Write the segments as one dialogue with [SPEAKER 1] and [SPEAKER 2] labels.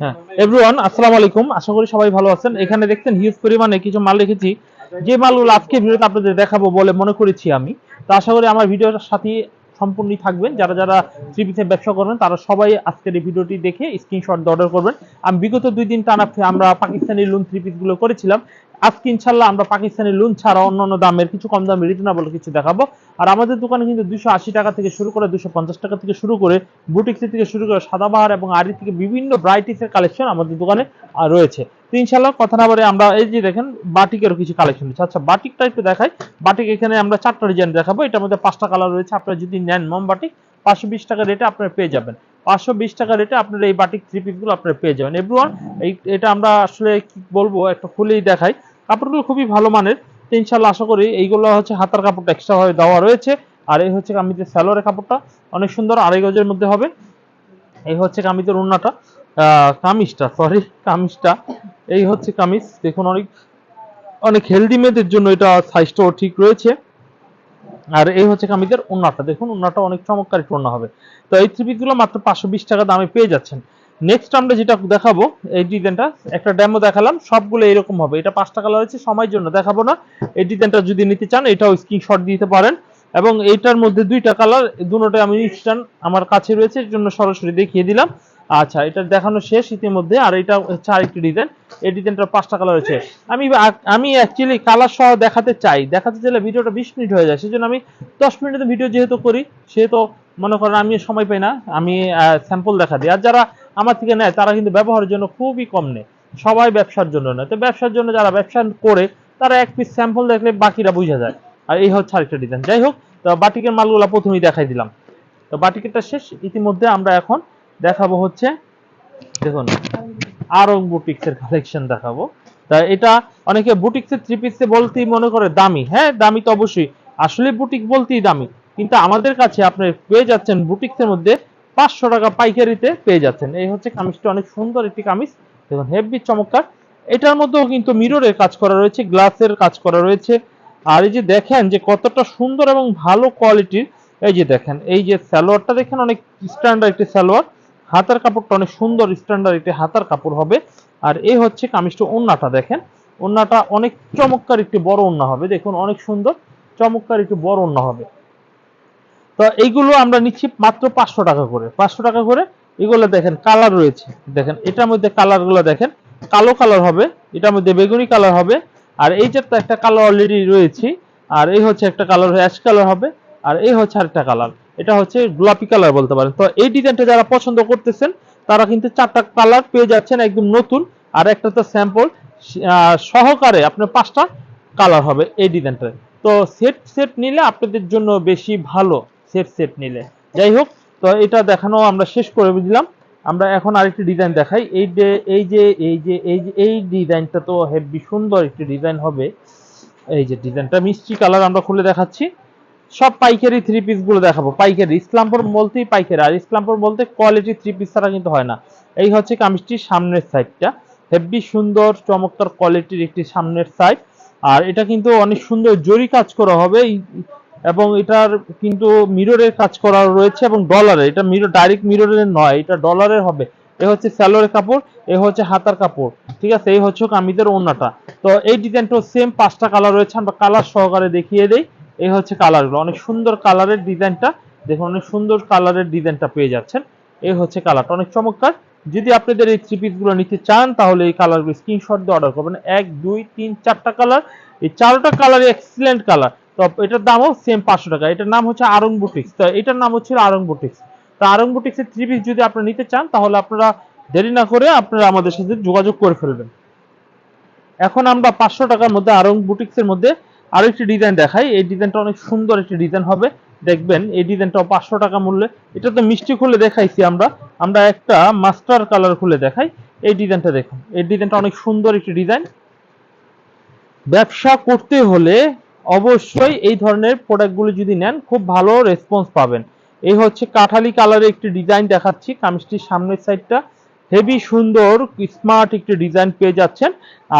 [SPEAKER 1] হ্যাঁ। এভরিওয়ান আসসালামু আলাইকুম। আশা করি সবাই ভালো আছেন। এখানে দেখছেন হিউজ পরিমাণে কিছু মাল রেখেছি। যে মালগুলো আজকে ভিডিওতে আপনাদের দেখাবো বলে মনে করেছি আমি। তো আশা করি আমার ভিডিওর সাথে সম্পূর্ণই থাকবেন। যারা যারা থ্রি ব্যবসা করবেন, তারা সবাই আজকের এই ভিডিওটি দেখে স্ক্রিনশট অর্ডার করবেন। আমি বিগত দুই দিন টানা আমরা পাকিস্তানি লোন থ্রি পিসগুলো করেছিলাম। আজকে ইনশাল্লাহ আমরা পাকিস্তানি লোন ছাড়া অন্যান্য দামের কিছু কম দামে রিজনেবল কিছু দেখাবো। আর আমাদের দোকানে কিন্তু দুশো আশি টাকা থেকে শুরু করে দুশো পঞ্চাশ টাকা থেকে শুরু করে বুটিক্স থেকে শুরু করে, সাদাবাহার এবং আরি থেকে বিভিন্ন ভ্রাইটিসের কালেকশন আমাদের দোকানে রয়েছে। তো ইনশাল্লাহ কথা না বলে আমরা এই যে দেখেন, বাটিকেরও কিছু কালেকশন রয়েছে। আচ্ছা বাটিকটা একটু দেখাই। বাটিক এখানে আমরা চারটা ডিজাইন দেখাবো। এটার মধ্যে পাঁচটা কালার রয়েছে। আপনারা যদি নেন মম বাটিক পাঁচশো বিশ টাকা রেটে আপনারা পেয়ে যাবেন। পাঁচশো বিশ টাকা রেটে আপনারা এই বাটিক থ্রি পিসগুলো আপনারা পেয়ে যাবেন। এভরিওয়ান এই, এটা আমরা আসলে কি বলব, একটা খুলেই দেখাই। কাপড়গুলো খুবই ভালো মানের। ইনশাল্লাহ আশা করি এইগুলো হচ্ছে হাতার কাপড়টা এক্সট্রা ভাবে দেওয়া রয়েছে। আর এই হচ্ছে কামিজের স্যালোয়ারের কাপড়টা। অনেক সুন্দর আড়াই গজের মধ্যে হবে। এই হচ্ছে কামিজের ওড়নাটা। কামিজটা সরি কামিজটা। এই হচ্ছে কামিজ। দেখুন অনেক অনেক হেলদি মেয়েদের জন্য এটা সাইজটাও ঠিক রয়েছে। আর এই হচ্ছে কামিজের ওড়নাটা। দেখুন, ওড়নাটা অনেক চমৎকার ওড়না হবে। তো এই থ্রি পিসগুলো মাত্র পাঁচশো বিশ টাকা দামে পেয়ে যাচ্ছেন। নেক্সট আমরা যেটা দেখাবো, এই ডিজাইনটা একটা ডেমো দেখালাম, সবগুলো এরকম হবে। এটা পাঁচটা কালার হচ্ছে সময়ের জন্য দেখাবো না। এই ডিজাইনটা যদি নিতে চান, এটাও স্ক্রিনশট দিতে পারেন। এবং এইটার মধ্যে দুইটা কালার দুটোটাই আমি ইনস্ট্যান্ট আমার কাছে রয়েছে, এর জন্য সরাসরি দেখিয়ে দিলাম। আচ্ছা এটা দেখানো শেষ ইতিমধ্যে, আর এটা হচ্ছে আরেকটি ডিজাইন এই ডিজাইনটার পাঁচটা কালার রয়েছে আমি আমি অ্যাকচুয়ালি কালার সহ দেখাতে চাই। দেখাতে চাইলে ভিডিওটা বিশ মিনিট হয়ে যায়, সেজন্য আমি দশ মিনিটের ভিডিও যেহেতু করি, সেহেতু মনে করেন আমি সময় পাই না, আমি স্যাম্পল দেখা দিই। আর যারা আমার থেকে নেয়, তারা কিন্তু ব্যবহারের জন্য খুবই কম নেয়। সবাই ব্যবসার জন্য নেয়। তো ব্যবসার জন্য যারা ব্যবসা করে, তারা এক পিস স্যাম্পল দেখলে বাকিরা বোঝা যায়। আর এই হচ্ছে আরেকটা ডিজাইন যাই হোক, তো বাটিকের মালগুলো প্রথমেই দেখাই দিলাম। তো বাটিকেরটা শেষ। ইতিমধ্যে আমরা এখন দেখাবো হচ্ছে, দেখুন আরং বুটিক্সের কালেকশন দেখাবো। তা এটা অনেকে বুটিক্সের থ্রি পিসে বলতেই মনে করে দামি। হ্যাঁ দামি তো অবশ্যই। আসলে বুটিক বলতেই দামি। কিন্তু আমাদের কাছে আপনি পেয়ে যাচ্ছেন বুটিক্সের মধ্যে পাঁচশো টাকা পাইকারিতে পেয়ে যাচ্ছেন। এই হচ্ছে কামিজটা, অনেক সুন্দর একটি কামিজ। দেখুন হেভি চমৎকার। এটার মধ্যেও কিন্তু মিররের কাজ করা রয়েছে গ্লাসের কাজ করা রয়েছে। আর এই যে দেখেন যে কতটা সুন্দর এবং ভালো কোয়ালিটির এই যে দেখেন, এই যে সালোয়ারটা দেখেন, অনেক স্ট্যান্ডার্ড একটি সালোয়ার। হাতার কাপড়টা অনেক সুন্দর স্ট্যান্ডার্ড একটি হাতার কাপড় হবে। আর এই হচ্ছে কামিজটা ওন্নাটা, দেখেন। ওন্নাটা অনেক চমৎকার একটি বড় ওন্না হবে। দেখুন, অনেক সুন্দর, চমৎকার একটি বড় ওন্না হবে। তো এইগুলো আমরা নিচ্ছি মাত্র পাঁচশো টাকা করে। পাঁচশো টাকা করে এগুলো দেখেন কালার রয়েছে। দেখেন, এটার মধ্যে কালারগুলো দেখেন, কালো কালার হবে, এটার মধ্যে বেগুনি কালার হবে, আর এই যে একটা কালার অলরেডি রয়েছে, আর এই হচ্ছে একটা কালার, অ্যাশ কালার হবে, আর এই হচ্ছে আরেকটা কালার। এটা হচ্ছে গোলাপি কালার বলতে পারেন। তো এই ডিজাইনটা যারা পছন্দ করতেছেন, তারা কিন্তু চারটা কালার পেয়ে যাচ্ছেন একদম নতুন, আর একটা তো স্যাম্পল সহকারে আপনার পাঁচটা কালার হবে এই ডিজাইনটা তো সেট সেট নিলে আপনাদের জন্য বেশি ভালো। সেট সেট নিলে। যাই হোক, তো এটা দেখানো আমরা শেষ করে দিলাম। আমরা এখন আরেকটি ডিজাইন দেখাই। এই যে এই যে এই যে এই যে, এই ডিজাইনটা তো হেভি সুন্দর একটি ডিজাইন হবে। এই যে ডিজাইনটা মিষ্টি কালার আমরা খুলে দেখাচ্ছি। সব পাইকারি থ্রি পিসগুলো দেখাবো। পাইকারি, ইসলামপুর বলতেই পাইকারি। আর ইসলামপুর বলতে কোয়ালিটি থ্রি পিস ছাড়া কিন্তু হয় না। এই হচ্ছে কামিজটির সামনের সাইডটা হেভি সুন্দর, চমৎকার কোয়ালিটির একটি সামনের সাইড আর এটা কিন্তু অনেক সুন্দর, জরি কাজ করা হবে। এই- এবং এটার কিন্তু মিররের কাজ করা রয়েছে এবং ডলারের এটা মিরর ডাইরেক্ট মিররের নয়, এটা ডলারের হবে। এ হচ্ছে স্যালোরের কাপড়, এ হচ্ছে হাতার কাপড়, ঠিক আছে? এই হচ্ছে কামিজের ওড়নাটা তো এই ডিজাইনটাও সেম পাঁচটা কালার রয়েছে, আমরা কালার সহকারে দেখিয়ে দেই। এই হচ্ছে কালারগুলো অনেক সুন্দর কালারের ডিজাইনটা, দেখুন, অনেক সুন্দর কালারের ডিজাইনটা পেয়ে যাচ্ছেন। এই হচ্ছে কালারটা অনেক চমৎকার। যদি আপনাদের এই থ্রি গুলো নিতে চান, তাহলে এই কালারগুলো স্ক্রিনশট দিয়ে অর্ডার করবেন। এক, দুই, তিন, চারটা কালার এই চারটা কালার এক্সিলেন্ট কালার তো এটার দামও সেম পাঁচশো টাকা। এটার নাম হচ্ছে আরং বুটিক্স তো এটার নাম হচ্ছে আরং বুটিক্স তো আরং বুটিক্সের থ্রি পিস যদি আপনারা নিতে চান, তাহলে আপনারা দেরি না করে আপনারা আমাদের সাথে যোগাযোগ করে ফেলবেন। এখন আমরা পাঁচশো টাকার মধ্যে আরং বুটিক্সের মধ্যে আরও একটি ডিজাইন দেখাই। এই ডিজাইনটা অনেক সুন্দর একটি ডিজাইন হবে। দেখবেন, এই ডিজাইনটাও পাঁচশো টাকা মূল্যে। এটা তো মিষ্টি খুলে দেখাইছি আমরা। আমরা একটা মাস্টার কালার খুলে দেখাই। এই ডিজাইনটা দেখুন। এই ডিজাইনটা অনেক সুন্দর একটি ডিজাইন ব্যবসা করতে হলে অবশ্যই এই ধরনের প্রোডাক্টগুলো যদি নেন, খুব ভালো রেসপন্স পাবেন। এই হচ্ছে কাঠালি কালারের একটি ডিজাইন দেখাচ্ছি, কামিজটির সামনের সাইডটা হেভি সুন্দর স্মার্ট একটি ডিজাইন পেয়ে যাচ্ছেন।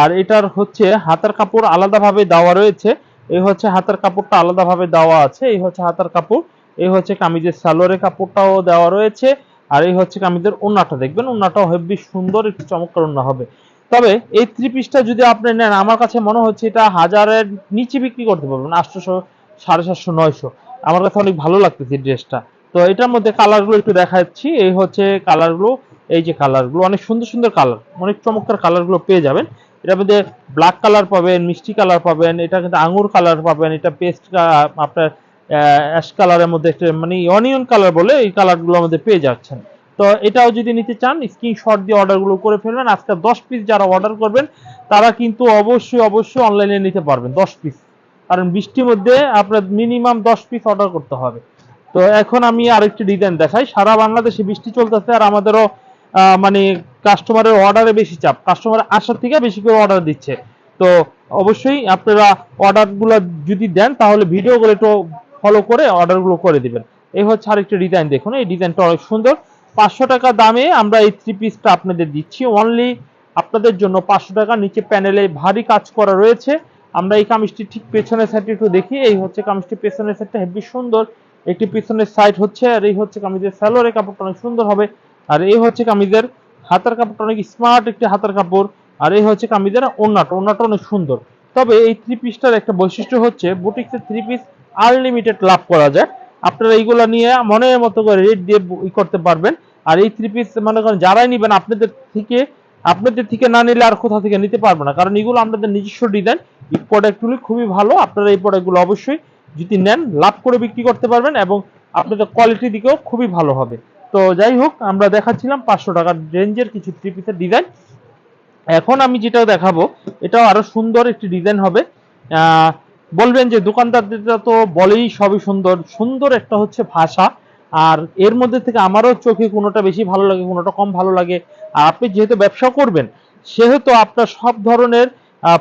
[SPEAKER 1] আর এটার হচ্ছে হাতার কাপড় আলাদাভাবে দেওয়া রয়েছে। এই হচ্ছে হাতার কাপড়টা আলাদাভাবে দেওয়া আছে। এই হচ্ছে হাতার কাপড়, এই হচ্ছে কামিজের সালোয়ারের কাপড়টাও দেওয়া রয়েছে। আর এই হচ্ছে কামিজের ওন্নাটা। দেখবেন ওন্নাটাও হেভি সুন্দর, একটু চমৎকার ওন্না হবে। তবে এই থ্রি পিসটা যদি আপনি নেন, আমার কাছে মনে হচ্ছে এটা হাজারের নিচে বিক্রি করতে পারবেন, আটশোশো সাড়ে সাতশো নয়শো। আমার কাছে অনেক ভালো লাগতেছে ড্রেসটা তো এটার মধ্যে কালারগুলো একটু দেখাচ্ছি, এই হচ্ছে কালারগুলো এই যে কালারগুলো অনেক সুন্দর সুন্দর কালার অনেক চমৎকার কালারগুলো পেয়ে যাবেন। এটার মধ্যে ব্ল্যাক কালার পাবেন, মিষ্টি কালার পাবেন, এটা কিন্তু আঙুর কালার পাবেন, এটা পেস্ট আপনার অ্যাশ কালারের মধ্যে একটা মানে অনিয়ন কালার বলে এই কালারগুলোর মধ্যে পেয়ে যাচ্ছেন। তো এটাও যদি নিতে চান স্ক্রিনশট দিয়ে অর্ডারগুলো করে ফেলবেন। আজকে দশ পিস যারা অর্ডার করবেন, তারা কিন্তু অবশ্যই অবশ্যই অনলাইনে নিতে পারবেন দশ পিস কারণ বৃষ্টির মধ্যে আপনার মিনিমাম দশ পিস অর্ডার করতে হবে। তো এখন আমি আরেকটি ডিজাইন দেখাই। সারা বাংলাদেশে বৃষ্টি চলতেছে আর আমাদেরও মানে কাস্টমারের অর্ডারে বেশি চাপ। কাস্টমার আসার থেকে বেশি করে অর্ডার দিচ্ছে। তো অবশ্যই আপনারা অর্ডারগুলো যদি দেন, তাহলে ভিডিওগুলো একটু ফলো করে অর্ডারগুলো করে দিবেন। এই হচ্ছে আরেকটি ডিজাইন দেখুন। এই ডিজাইনটা অনেক সুন্দর। পাঁচশো টাকা দামে আমরা এই থ্রি পিসটা আপনাদের দিচ্ছি। অনলি আপনাদের জন্য পাঁচশো টাকা। নিচে প্যানেলে ভারী কাজ করা রয়েছে। আমরা এই কামিজটি ঠিক পেছনের সাইডে একটু দেখি। এই হচ্ছে কামিজটি পেছনের সাইডটা হেভি সুন্দর। একটি পেছনের সাইড হচ্ছে আর এই হচ্ছে কামিজের স্যালোয়ারের কাপড়টা অনেক সুন্দর হবে। আর এই হচ্ছে কামিজের হাতার কাপড়টা অনেক স্মার্ট একটি হাতার কাপড়। আর এই হচ্ছে কামিজের ওন্নাটা ওন্নাটা অনেক সুন্দর। তবে এই থ্রি পিসটার একটা বৈশিষ্ট্য হচ্ছে, বুটিক্সের থ্রি পিস আনলিমিটেড লাভ করা যায়। আপনারা এইগুলা নিয়ে মনের মতো করে রেট দিয়ে ই করতে পারবেন। আর এই থ্রি পিস মনে করেন, যারাই নিবেন, আপনাদের থেকে আপনাদের থেকে না নিলে আর কোথা থেকে নিতে পারব না। কারণ এগুলো আপনাদের নিজস্ব ডিজাইন এই প্রোডাক্টগুলি খুবই ভালো। আপনারা এই প্রোডাক্টগুলো অবশ্যই যদি নেন, লাভ করে বিক্রি করতে পারবেন এবং আপনাদের কোয়ালিটি দিকেও খুবই ভালো হবে। তো যাই হোক, আমরা দেখাচ্ছিলাম পাঁচশো টাকার রেঞ্জের কিছু থ্রি পিসের ডিজাইন এখন আমি যেটা দেখাবো, এটাও আরও সুন্দর একটি ডিজাইন হবে। বলবেন যে দোকানদারদের তো বলেই সবই সুন্দর। সুন্দর একটা হচ্ছে ভাষা। আর এর মধ্যে থেকে আমারও চোখে কোনোটা বেশি ভালো লাগে, কোনোটা কম ভালো লাগে। আর আপনি যেহেতু ব্যবসা করবেন, সেহেতু আপনার সব ধরনের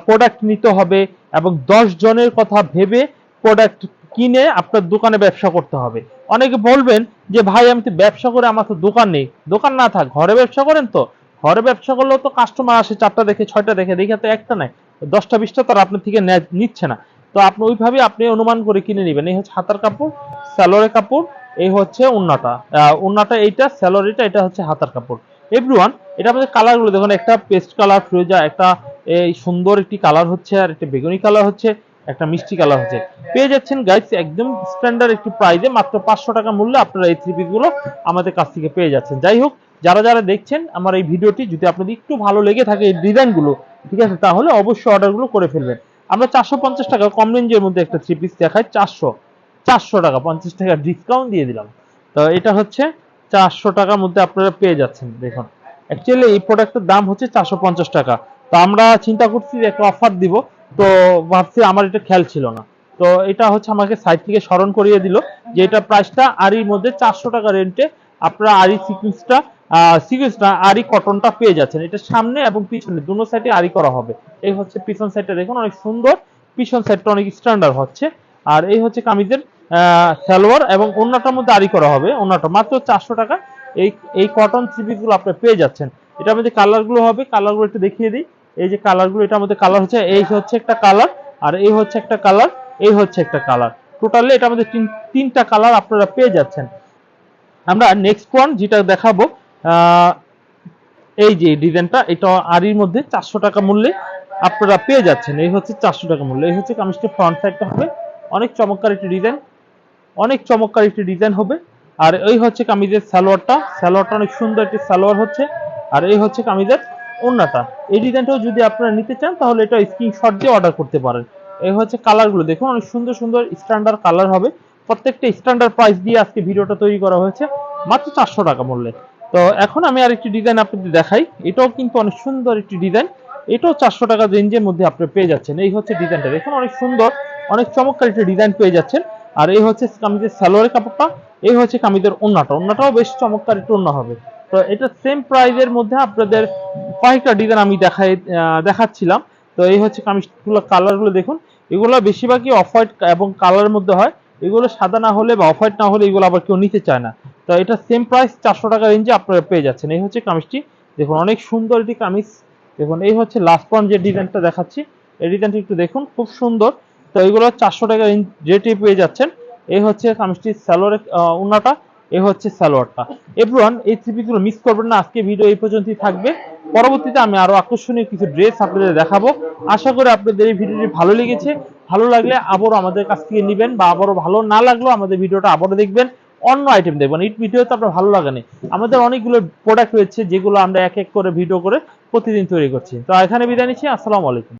[SPEAKER 1] প্রোডাক্ট নিতে হবে এবং দশ জনের কথা ভেবে প্রোডাক্ট কিনে আপনার দোকানে ব্যবসা করতে হবে। অনেকে বলবেন যে, ভাই, আমি তো ব্যবসা করে আমার তো দোকান নেই। দোকান না থাক, ঘরে ব্যবসা করেন তো। ঘরে ব্যবসা করলেও তো কাস্টমার আসে, চারটা দেখে, ছয়টা দেখে দেখে তো একটা নেয় দশটা, বিশটা তো আর আপনার থেকে নিচ্ছে না। তো আপনি ওইভাবে আপনি অনুমান করে কিনে নেবেন। এই হচ্ছে হাতার কাপড়, স্যালোয়ারের কাপড়, এই হচ্ছে উন্নাটা। উন্নাটা এইটা স্যালোয়ারিটা এটা হচ্ছে হাতার কাপড়। এভরিওয়ান এটা আমাদের কালারগুলো দেখুন, একটা পেস্ট কালার ফ্রোজা একটা এই সুন্দর একটি কালার হচ্ছে, আর একটা বেগুনি কালার হচ্ছে, একটা মিষ্টি কালার হচ্ছে। পেয়ে যাচ্ছেন গাইস একদম স্ট্যান্ডার্ড একটি প্রাইজে মাত্র পাঁচশো টাকা মূল্যে আপনারা এই থ্রি গুলো আমাদের কাছ থেকে পেয়ে যাচ্ছেন। যাই হোক, যারা যারা দেখছেন আমার এই ভিডিওটি যদি আপনাদের একটু ভালো লেগে থাকে এই ডিজাইনগুলো ঠিক আছে, তাহলে অবশ্যই অর্ডারগুলো করে ফেলবেন। আমরা চারশো পঞ্চাশ টাকা কম রেঞ্জের মধ্যে একটা থ্রি পিস দেখাই, চারশো চারশো টাকা, পঞ্চাশ টাকা ডিসকাউন্ট দিয়ে দিলাম। তো এটা হচ্ছে চারশো টাকার মধ্যে আপনারা পেয়ে যাচ্ছেন, দেখুন। অ্যাকচুয়ালি এই প্রোডাক্টের দাম হচ্ছে চারশো পঞ্চাশ টাকা। তো আমরা চিন্তা করছি একটা অফার দিব, তো ভাবছি আমার এটা খেয়াল ছিল না। তো এটা হচ্ছে আমাকে সাইড থেকে স্মরণ করিয়ে দিল যে এটা প্রাইসটা আরির মধ্যে চারশো টাকা রেন্টে আপনারা আরি সিকুয়েন্সটা সিকুয়েন্সটা আরি কটনটা পেয়ে যাচ্ছেন। এটা সামনে এবং পিছনে দুটো সাইডে আরি করা হবে। এই হচ্ছে পিছন সাইডটা দেখুন, অনেক সুন্দর। পিছন সাইডটা অনেক স্ট্যান্ডার্ড হচ্ছে। আর এই হচ্ছে কামিজের সালোয়ার এবং অন্যটার মধ্যে আরি করা হবে। অন্যটা মাত্র চারশো টাকা। এই এই কটন থ্রি গুলো আপনি পেয়ে যাচ্ছেন। এটার মধ্যে কালারগুলো হবে। কালারগুলো একটু দেখিয়ে দিই। এই যে কালারগুলো এটার মধ্যে কালার হচ্ছে, এই হচ্ছে একটা কালার আর এই হচ্ছে একটা কালার এই হচ্ছে একটা কালার টোটালি এটার মধ্যে তিন, তিনটা কালার আপনারা পেয়ে যাচ্ছেন। আমরা নেক্সট ওয়ান যেটা দেখাবো এই যে ডিজাইনটা, এটা আরির মধ্যে চারশো টাকা মূল্যে আপনারা পেয়ে যাচ্ছেন। এই হচ্ছে চারশো টাকা মূল্য। এই হচ্ছে কামিজটির ফ্রন্ট সাইডটা হবে। অনেক চমৎকার একটি ডিজাইন। অনেক চমৎকার একটি ডিজাইন হবে। আর এই হচ্ছে কামিজের সালোয়ারটা। সালোয়ারটা অনেক সুন্দর একটি সালোয়ার হচ্ছে। আর এই হচ্ছে কামিজের ওন্নাটা এই ডিজাইনটাও যদি আপনারা নিতে চান, তাহলে এটা স্ক্রিনশট দিয়ে অর্ডার করতে পারেন। এই হচ্ছে কালারগুলো। দেখুন, অনেক সুন্দর সুন্দর স্ট্যান্ডার্ড কালার হবে। প্রত্যেকটা স্ট্যান্ডার্ড প্রাইস দিয়ে আজকে ভিডিওটা তৈরি করা হয়েছে। মাত্র চারশো টাকা মূল্যে। তো এখন আমি আরেকটি ডিজাইন আপনাদের দেখাই। এটাও কিন্তু অনেক সুন্দর একটি ডিজাইন এটাও চারশো টাকা রেঞ্জের মধ্যে আপনি পেয়ে যাচ্ছেন। এই হচ্ছে ডিজাইনটা দেখুন, অনেক সুন্দর, অনেক চমৎকার একটি ডিজাইন পেয়ে যাচ্ছেন। আর এই হচ্ছে কামিজের সালোয়ারের কাপড়টা, এই হচ্ছে কামিজের ওন্নাটা ওন্নাটাও বেশ চমৎকার একটু ওন্না হবে। তো এটা সেম প্রাইজের মধ্যে আপনাদের কয়েকটা ডিজাইন আমি দেখাই দেখাচ্ছিলাম। তো এই হচ্ছে কামিজগুলো কালারগুলো দেখুন। এগুলো বেশিরভাগই অফ হোয়াইট এবং কালারের মধ্যে হয়। এগুলো সাদা না হলে বা অফ হোয়াইট না হলে এগুলো আবার কেউ নিতে চায় না। তো এটা সেম প্রাইস চারশো টাকা রেঞ্জে আপনারা পেয়ে যাচ্ছেন। এই হচ্ছে কামিজটি। দেখুন, অনেক সুন্দর একটি কামিজ। দেখুন, এই হচ্ছে লাস্ট পয়েন্ট যে ডিজাইনটা দেখাচ্ছি, এই ডিজাইনটি একটু দেখুন, খুব সুন্দর। তো এইগুলো চারশো টাকা রেঞ্জ রেটে পেয়ে যাচ্ছেন। এই হচ্ছে কামিজটি স্যালোয়ারের উন্নাটা এ হচ্ছে সালোয়ারটা। এভরিওয়ান, এই থ্রি মিস করবেন না। আজকে ভিডিও এই পর্যন্তই থাকবে। পরবর্তীতে আমি আরও আকর্ষণীয় কিছু ড্রেস আপনাদের দেখাবো। আশা করি আপনাদের এই ভিডিওটি ভালো লেগেছে। ভালো লাগলে আবারও আমাদের কাছ থেকে নেবেন বা আবারও ভালো না লাগলেও আমাদের ভিডিওটা আবারও দেখবেন। অন্য আইটেম দেখবেন ইট ভিডিও তো আপনার ভালো লাগে আমাদের অনেকগুলো প্রোডাক্ট রয়েছে যেগুলো আমরা এক এক করে ভিডিও করে প্রতিদিন তৈরি করছি। তো এখানে বিদায় নিচ্ছি। আসসালামু আলাইকুম।